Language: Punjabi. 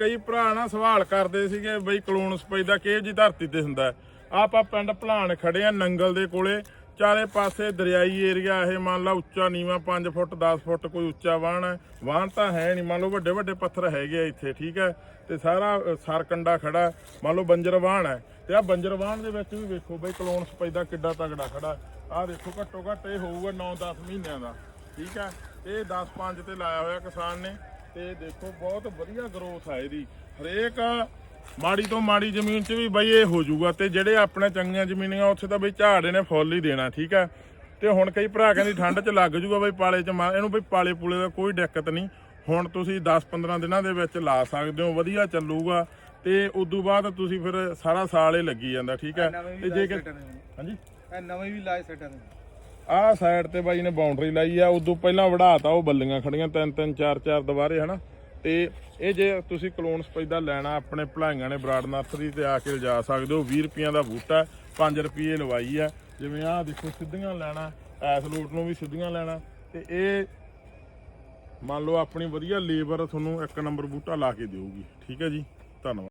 ਕਈ ਭਰਾ ਨਾ ਸਵਾਲ ਕਰਦੇ ਸੀਗੇ ਬਈ ਕਲੋਨ ਸਪੈਦਾ ਕਿਹੋ ਜੀ ਧਰਤੀ ਤੇ ਹੁੰਦਾ ਹੈ। ਆਪਾਂ ਪਿੰਡ ਭਲਾਣ ਖੜੇ ਆ ਨੰਗਲ ਦੇ ਕੋਲੇ ਚਾਰੇ ਪਾਸੇ ਦਰਿਆਈ ਏਰੀਆ ਇਹ ਮੰਨ ਲਾ ਉੱਚਾ ਨੀਵਾ 5 ਫੁੱਟ 10 ਫੁੱਟ ਕੋਈ ਉੱਚਾ ਵਾਹਣ ਹੈ। ਵਾਹਣ ਤਾਂ ਹੈ ਨਹੀਂ ਮੰਨ ਲਓ ਵੱਡੇ ਵੱਡੇ ਪੱਥਰ ਹੈਗੇ ਆ ਇੱਥੇ ਠੀਕ ਹੈ? ਤੇ ਸਾਰਾ ਅ, ਸਰਕੰਡਾ ਖੜਾ ਮੰਨ ਲਓ ਬੰਜਰ ਵਾਹਣ ਹੈ। ਤੇ ਆ ਬੰਜਰ ਵਾਹਣ ਦੇ ਵਿੱਚ ਵੀ ਵੇਖੋ ਬਈ ਕਲੋਨ ਸਪੈਦਾ ਕਿੱਡਾ ਤਗੜਾ ਖੜਾ ਆ ਦੇਖੋ ਘੱਟੋ ਘੱਟ ਇਹ ਹੋਊਗਾ 9-10 ਮਹੀਨਿਆਂ ਦਾ ਠੀਕ ਹੈ? ਇਹ 10-5 ਤੇ ਲਾਇਆ ਹੋਇਆ ਕਿਸਾਨ ਨੇ। ਤੇ ਦੇਖੋ ਬਹੁਤ ਵਧੀਆ ਗਰੋਥ ਆ ਇਹਦੀ। ਹਰੇਕ ਮਾੜੀ ਤੋਂ ਮਾੜੀ ਜ਼ਮੀਨ 'ਚ ਵੀ ਬਈ ਇਹ ਹੋ ਜਾਊਗਾ ਤੇ ਜਿਹੜੇ ਆਪਣੇ ਚੰਗੀਆਂ ਜ਼ਮੀਨਾਂ ਉੱਥੇ ਤਾਂ ਬਈ ਝਾੜ ਇਹਨੇ ਫੁੱਲ ਹੀ ਦੇਣਾ ਠੀਕ ਹੈ ਤੇ ਹੁਣ ਕਈ ਭਰਾ ਕਹਿੰਦੀ ਠੰਡ 'ਚ ਲੱਗ ਜਾਊਗਾ ਬਈ ਪਾਲੇ 'ਚ ਇਹਨੂੰ ਬਈ ਪਾਲੇ ਪੂਲੇ ਦਾ ਕੋਈ ਦਿੱਕਤ ਨਹੀਂ। ਹੁਣ ਤੁਸੀਂ 10-15 ਦਿਨਾਂ ਦੇ ਵਿੱਚ ਲਾ ਸਕਦੇ ਹੋ ਵਧੀਆ ਚੱਲੂਗਾ। ਤੇ ਉਦੋਂ ਬਾਅਦ ਤੁਸੀਂ ਫਿਰ ਸਾਰਾ ਸਾਲ ਹੀ ਲੱਗੀ ਜਾਂਦਾ ਠੀਕ ਹੈ ਤੇ ਜੇ ਨੇ। ਹਾਂਜੀ? ਇਹ ਨਵੇਂ ਵੀ ਲਾਏ ਸੈਟਾਂ ਨੇ। ਆਹ ਸਾਈਡ ਤੇ ਬਾਈ ਨੇ ਬਾਉਂਡਰੀ ਲਾਈ ਆ, ਉਦੋਂ ਪਹਿਲਾਂ ਵੜਾਤਾ ਉਹ ਬੱਲੀਆਂ ਖੜੀਆਂ, ਤਿੰਨ ਤਿੰਨ, ਚਾਰ ਚਾਰ ਦੁਬਾਰੇ, ਹਨਾ? ਤੇ ਇਹ ਜੇ ਤੁਸੀਂ ਕਲੋਨ ਸਪੈਦਾ ਲੈਣਾ, ਆਪਣੇ ਭਲਾਈਆਂ ਨੇ ਬਰਾੜ ਨਰਸਰੀ ਤੇ ਆ ਕੇ ਲਿਜਾ ਸਕਦੇ ਹੋ 20 ਰੁਪਈਆਂ ਦਾ ਬੂਟਾ 5 ਰੁਪਏ ਲਵਾਈ ਆ। ਜਿਵੇਂ ਆਹ ਦੇਖੋ, ਸਿੱਧੀਆਂ ਲੈਣਾ, ਐਸ ਲੋਟ ਨੂੰ ਵੀ ਸਿੱਧੀਆਂ ਲੈਣਾ। ਤੇ ਇਹ ਮੰਨ ਲਓ ਆਪਣੀ ਵਧੀਆ ਲੇਬਰ ਤੁਹਾਨੂੰ ਇੱਕ ਨੰਬਰ ਬੂਟਾ ਲਾ ਕੇ ਦੇਊਗੀ। ਠੀਕ ਹੈ ਜੀ? ਧੰਨਵਾਦ।